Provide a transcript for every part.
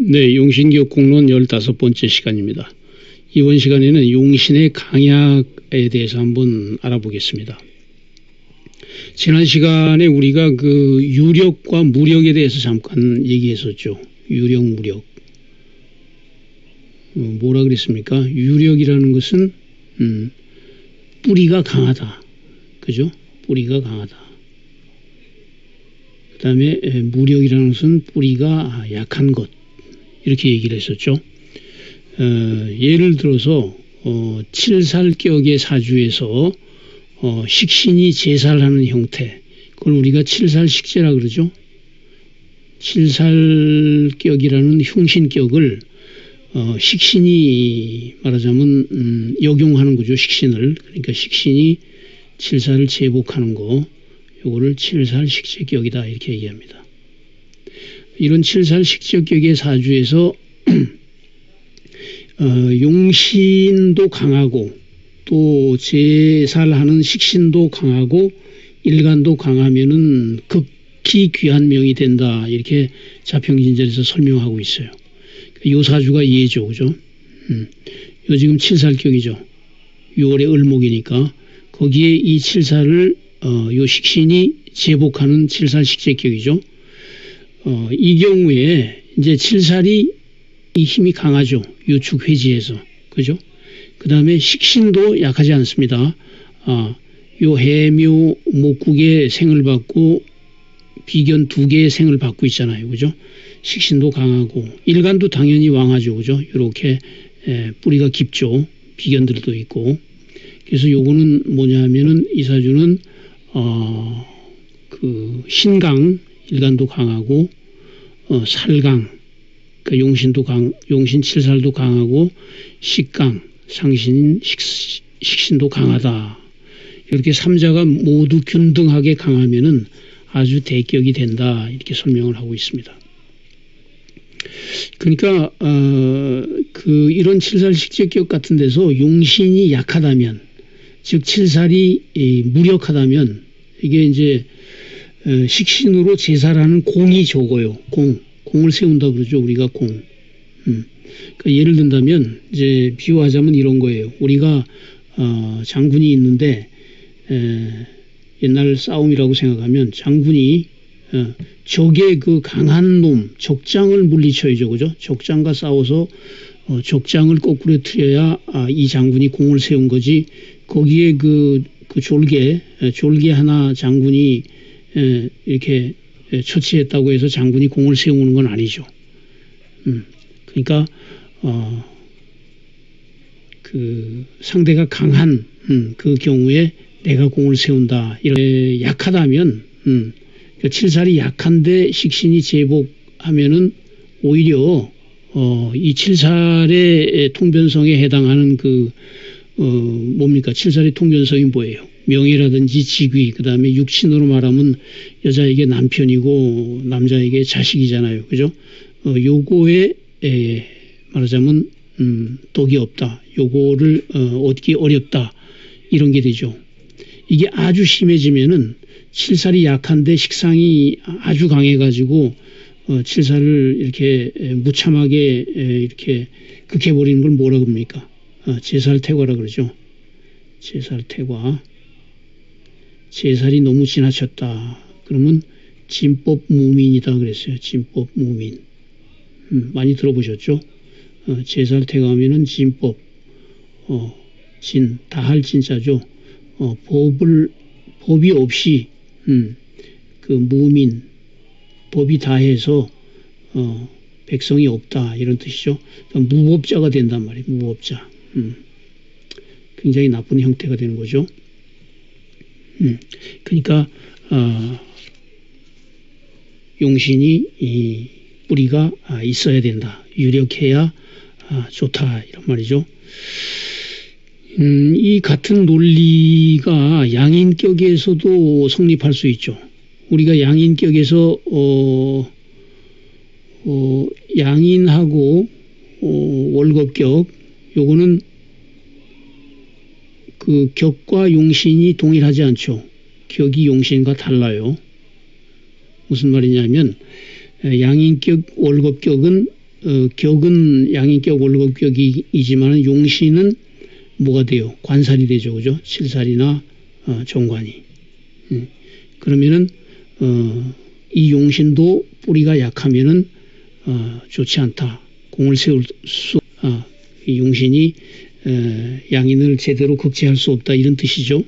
네, 용신교 공론 15번째 시간입니다. 이번 시간에는 용신의 강약에 대해서 한번 알아보겠습니다. 지난 시간에 우리가 그 유력과 무력에 대해서 잠깐 얘기했었죠. 유력, 무력. 어, 뭐라 그랬습니까? 유력이라는 것은 음, 뿌리가 강하다. 그죠? 뿌리가 강하다. 그 다음에 무력이라는 것은 뿌리가 약한 것. 이렇게 얘기를 했었죠. 어, 예를 들어서 어, 칠살격의 사주에서 어, 식신이 제사를 하는 형태 그걸 우리가 칠살식제라 그러죠. 칠살격이라는 흉신격을 어, 식신이 말하자면 음, 역용하는 거죠. 식신을 그러니까 식신이 칠살을 제복하는 거 요거를 칠살식제격이다 이렇게 얘기합니다. 이런 칠살식제격의 사주에서 어, 용신도 강하고 또 제사를 하는 식신도 강하고 일간도 강하면은 극히 귀한 명이 된다 이렇게 자평진절에서 설명하고 있어요. 요 사주가 예죠, 그죠? 음, 요 지금 칠살격이죠. 6월에 을목이니까 거기에 이 칠살을 어, 요 식신이 제복하는 칠살 식재격이죠. 어, 이 경우에 이제 칠살이 이 힘이 강하죠. 유축 회지에서. 그죠? 그 다음에 식신도 약하지 않습니다. 아, 요 해묘 목국의 생을 받고 비견 두 개의 생을 받고 있잖아요. 그죠? 식신도 강하고 일간도 당연히 왕하죠. 그죠? 이렇게 뿌리가 깊죠. 비견들도 있고. 그래서 요거는 뭐냐 하면은 이 사주는 어, 그 신강 일간도 강하고 어, 살강 그 용신도 강 용신 칠살도 강하고 식강 상신 식, 식신도 강하다 이렇게 삼자가 모두 균등하게 강하면은 아주 대격이 된다 이렇게 설명을 하고 있습니다. 그러니까 어, 그 이런 칠살 식재격 같은 데서 용신이 약하다면 즉 칠살이 무력하다면 이게 이제 어, 식신으로 제사라는 공이 적어요. 공. 공을 세운다 그러죠. 우리가 공. 음. 그러니까 예를 든다면 이제 비유하자면 이런 거예요. 우리가 어, 장군이 있는데 에, 옛날 싸움이라고 생각하면 장군이 어, 적의 그 강한 놈 적장을 물리쳐야죠. 그죠? 적장과 싸워서 어, 적장을 거꾸로 틀어야 아, 이 장군이 공을 세운 거지 거기에 그, 그 졸개 졸개 하나 장군이 에, 이렇게 처치했다고 해서 장군이 공을 세우는 건 아니죠. 음, 그러니까 어, 그 상대가 강한 음, 그 경우에 내가 공을 세운다. 이렇게 약하다면 음, 그 칠살이 약한데 식신이 제복하면은 오히려 어, 이 칠살의 통변성에 해당하는 그 어, 뭡니까 칠살의 통변성이 뭐예요? 명예라든지 직위, 그 다음에 육신으로 말하면 여자에게 남편이고 남자에게 자식이잖아요. 그죠? 어, 요거에 에, 말하자면 음, 독이 없다. 요거를 어, 얻기 어렵다. 이런 게 되죠. 이게 아주 심해지면은 칠살이 약한데 식상이 아주 강해가지고 어, 칠살을 이렇게 무참하게 이렇게 극해버리는 걸 뭐라 그럽니까? 어, 제살퇴과라 그러죠. 제살퇴과. 제살이 너무 지나쳤다. 그러면 진법 무민이다 그랬어요. 진법 무민. 음, 많이 들어보셨죠? 어, 제살 퇴가하면은 진법, 어, 진, 다할 진짜죠. 어, 법을, 법이 없이, 음, 그 무민, 법이 다 해서, 어, 백성이 없다. 이런 뜻이죠. 그러니까 무법자가 된단 말이에요. 무법자. 음, 굉장히 나쁜 형태가 되는 거죠. 음, 그러니까 어, 용신이 이 뿌리가 아, 있어야 된다. 유력해야 아, 좋다 이런 말이죠. 음, 이 같은 논리가 양인격에서도 성립할 수 있죠. 우리가 양인격에서 어, 어, 양인하고 어, 월급격 요거는 그 격과 용신이 동일하지 않죠. 격이 용신과 달라요. 무슨 말이냐면 양인격, 월급격은 어, 격은 양인격 월급격이지만 용신은 뭐가 돼요? 관살이 되죠, 그죠? 칠살이나 어, 정관이. 음. 그러면은 어, 이 용신도 뿌리가 약하면은 어, 좋지 않다. 공을 세울 수, 아, 이 용신이 에, 양인을 제대로 극제할 수 없다 이런 뜻이죠.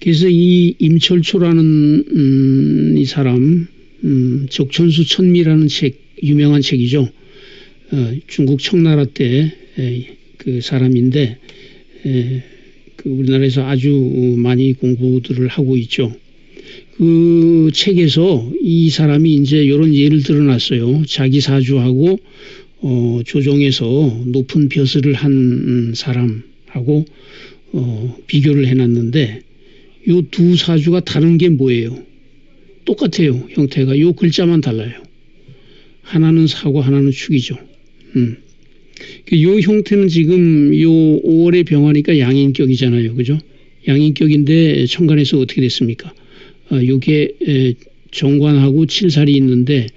그래서 이 임철초라는 음, 이 사람 음, 적천수 천미라는 책 유명한 책이죠. 어, 중국 청나라 때 그 사람인데 에, 그 우리나라에서 아주 많이 공부들을 하고 있죠. 그 책에서 이 사람이 이제 이런 예를 들어놨어요. 자기 사주하고 어, 조정에서 높은 벼슬을 한 사람하고 어, 비교를 해놨는데 요 두 사주가 다른 게 뭐예요? 똑같아요. 형태가 요 글자만 달라요. 하나는 사고 하나는 축이죠. 음. 그요 형태는 지금 요 5월에 병하니까 양인격이잖아요. 그죠? 양인격인데 천간에서 어떻게 됐습니까? 아, 요게 에, 정관하고 칠살이 있는데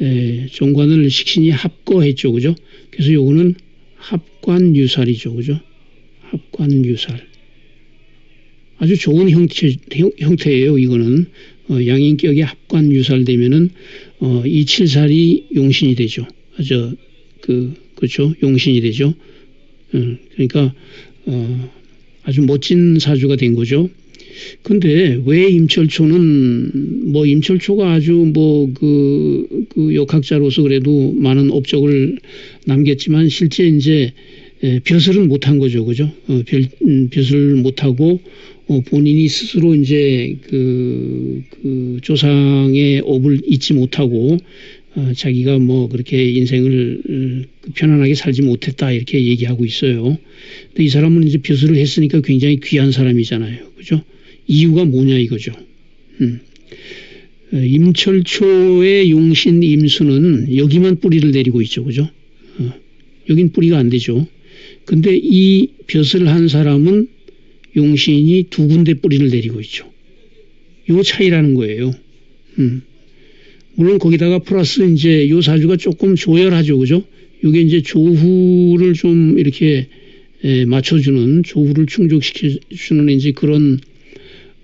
에, 정관을 식신이 합거했죠. 그죠? 그래서 요거는 합관유살이죠. 그죠? 합관유살. 아주 좋은 형태, 형 태예요. 이거는 어, 양인격이 합관유살되면은 어, 이 칠살이 용신이 되죠. 아주 그 그렇죠. 용신이 되죠. 어, 그러니까 어, 아주 멋진 사주가 된 거죠. 근데 왜 임철초는 뭐 임철초가 아주 뭐그 그 역학자로서 그래도 많은 업적을 남겼지만 실제 이제 벼슬은 못한 거죠, 그죠? 어, 별, 음, 벼슬 못하고 어, 본인이 스스로 이제 그, 그 조상의 업을 잊지 못하고 어, 자기가 뭐 그렇게 인생을 어, 편안하게 살지 못했다 이렇게 얘기하고 있어요. 근데 이 사람은 이제 벼슬을 했으니까 굉장히 귀한 사람이잖아요, 그죠? 이유가 뭐냐 이거죠. 음. 어, 임철초의 용신 임수는 여기만 뿌리를 내리고 있죠. 그죠? 어, 여긴 뿌리가 안 되죠. 근데 이 벼슬을 한 사람은 용신이 두 군데 뿌리를 내리고 있죠. 요 차이라는 거예요. 음. 물론 거기다가 플러스 이제 요 사주가 조금 조열하죠. 그죠? 요게 이제 조후를 좀 이렇게 에, 맞춰주는 조후를 충족시켜주는 이제 그런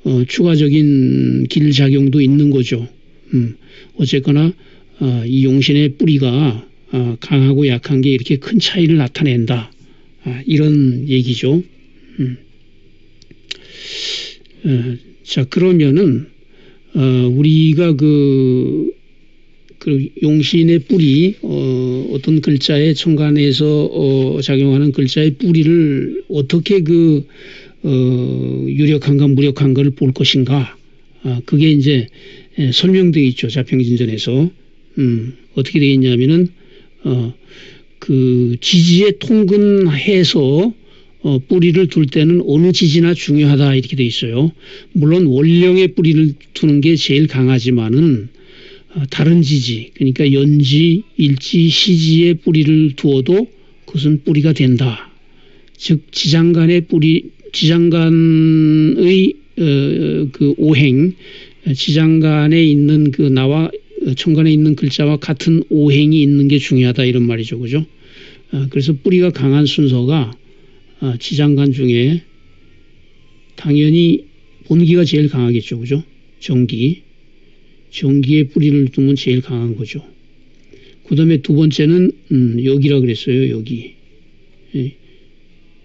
어, 추가적인 길 작용도 있는 거죠. 음, 어쨌거나 어, 이 용신의 뿌리가 어, 강하고 약한 게 이렇게 큰 차이를 나타낸다. 아, 이런 얘기죠. 음. 어, 자 그러면은 어, 우리가 그, 그 용신의 뿌리 어, 어떤 글자의 천간에서 어, 작용하는 글자의 뿌리를 어떻게 그 어, 유력한가 무력한가를 볼 것인가. 아, 그게 이제 예, 설명되어 있죠. 자평진전에서. 음, 어떻게 되어 있냐면은, 어, 그 지지에 통근해서 어, 뿌리를 둘 때는 어느 지지나 중요하다 이렇게 돼 있어요. 물론 원령의 뿌리를 두는 게 제일 강하지만은 어, 다른 지지 그러니까 연지, 일지, 시지의 뿌리를 두어도 그것은 뿌리가 된다. 즉 지장간의 뿌리 지장간의 어, 그 오행, 지장간에 있는 그 나와 천간에 있는 글자와 같은 오행이 있는 게 중요하다 이런 말이죠, 그죠? 어, 그래서 뿌리가 강한 순서가 어, 지장간 중에 당연히 본기가 제일 강하겠죠, 그죠? 정기, 정기의 뿌리를 두면 제일 강한 거죠. 그 다음에 두 번째는 음, 여기라 그랬어요, 여기. 예.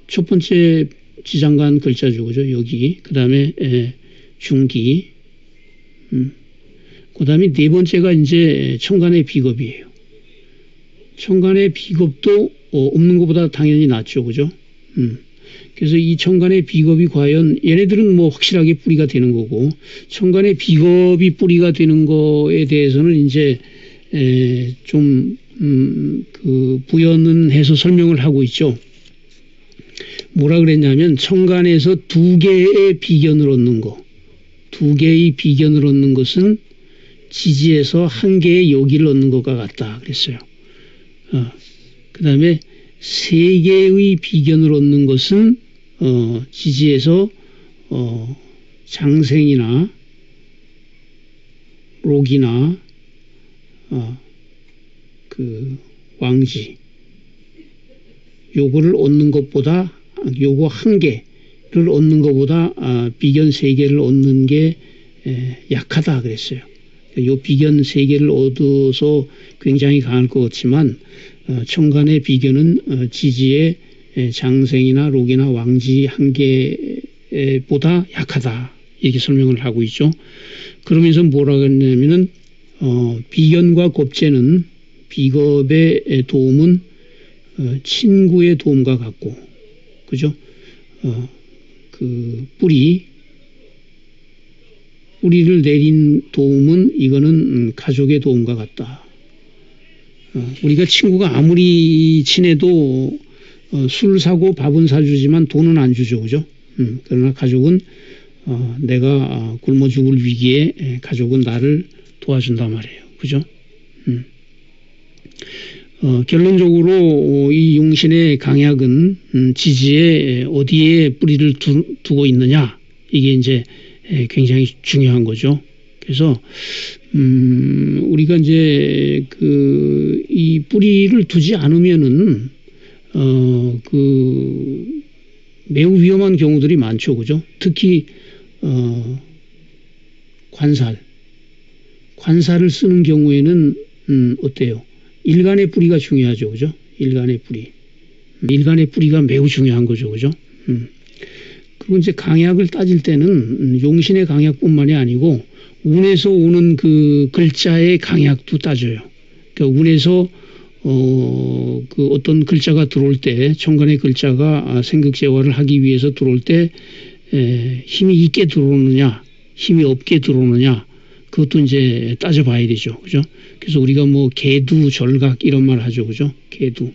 첫 번째 지장간 글자죠. 그죠? 여기. 그 다음에 중기. 음. 그 다음에 네 번째가 이제 청간의 비겁이에요. 청간의 비겁도 어, 없는 것보다 당연히 낫죠. 그죠? 음. 그래서 이 청간의 비겁이 과연 얘네들은 뭐 확실하게 뿌리가 되는 거고 청간의 비겁이 뿌리가 되는 거에 대해서는 이제 에, 좀 음, 그 부연은 해서 설명을 하고 있죠. 뭐라 그랬냐면 청간에서 두 개의 비견을 얻는 거. 두 개의 비견을 얻는 것은 지지에서 한 개의 여기를 얻는 것과 같다. 그랬어요. 어, 그 다음에 세 개의 비견을 얻는 것은 어, 지지에서 어, 장생이나 록이나 어, 그 왕지 요거를 얻는 것보다 요거 한 개를 얻는 것보다 아, 비견 세 개를 얻는 게 에, 약하다 그랬어요. 요 비견 세 개를 얻어서 굉장히 강할 것 같지만 어, 청간의 비견은 어, 지지의 에, 장생이나 록이나 왕지 한 개보다 약하다 이렇게 설명을 하고 있죠. 그러면서 뭐라고 했냐면은 어, 비견과 겁재는 비겁의 도움은 어, 친구의 도움과 같고 그죠? 어, 그 뿌리 뿌리를 내린 도움은 이거는 음, 가족의 도움과 같다. 어, 우리가 친구가 아무리 친해도 어, 술 사고 밥은 사주지만 돈은 안 주죠, 그죠? 음, 그러나 가족은 어, 내가 어, 굶어 죽을 위기에 에, 가족은 나를 도와준단 말이에요, 그죠? 음. 어, 결론적으로 어, 이 용신의 강약은 음, 지지에 어디에 뿌리를 두, 고 있느냐 이게 이제 굉장히 중요한 거죠. 그래서 음, 우리가 이제 그 이 뿌리를 두지 않으면은 어, 그 매우 위험한 경우들이 많죠, 그죠? 특히 어, 관살, 관살을 쓰는 경우에는 음, 어때요? 일간의 뿌리가 중요하죠. 그죠? 일간의 뿌리. 일간의 뿌리가 매우 중요한 거죠. 그죠? 음. 그리고 이제 강약을 따질 때는 용신의 강약뿐만이 아니고 운에서 오는 그 글자의 강약도 따져요. 그러니까 운에서 어, 그 어떤 글자가 들어올 때, 천간의 글자가 생극재화를 하기 위해서 들어올 때, 에, 힘이 있게 들어오느냐, 힘이 없게 들어오느냐, 그것도 이제 따져봐야 되죠. 그죠? 그래서 우리가 뭐 개두, 절각 이런 말 하죠. 그죠? 개두.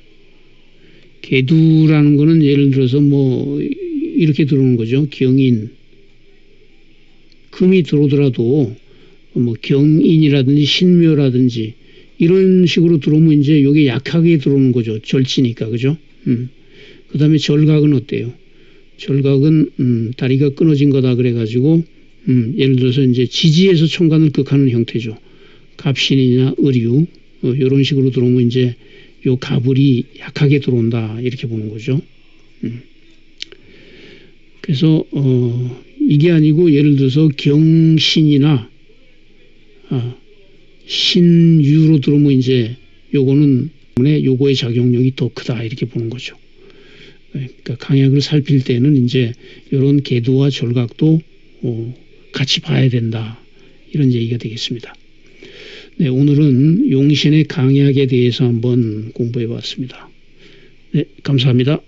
개두라는 거는 예를 들어서 뭐 이렇게 들어오는 거죠. 경인. 금이 들어오더라도 뭐 경인이라든지 신묘라든지 이런 식으로 들어오면 이제 이게 약하게 들어오는 거죠. 절치니까. 그죠? 음. 그 다음에 절각은 어때요? 절각은 음, 다리가 끊어진 거다 그래가지고 음, 예를 들어서 이제 지지에서 청간을 극하는 형태죠. 갑신이나 의류 어, 이런 식으로 들어오면 이제 요 가불이 약하게 들어온다 이렇게 보는 거죠. 음. 그래서 어, 이게 아니고 예를 들어서 경신이나 아, 신유로 들어오면 이제 요거는 요거의 작용력이 더 크다 이렇게 보는 거죠. 그러니까 강약을 살필 때는 이제 이런 개도와 절각도 어, 같이 봐야 된다. 이런 얘기가 되겠습니다. 네, 오늘은 용신의 강약에 대해서 한번 공부해 봤습니다. 네, 감사합니다.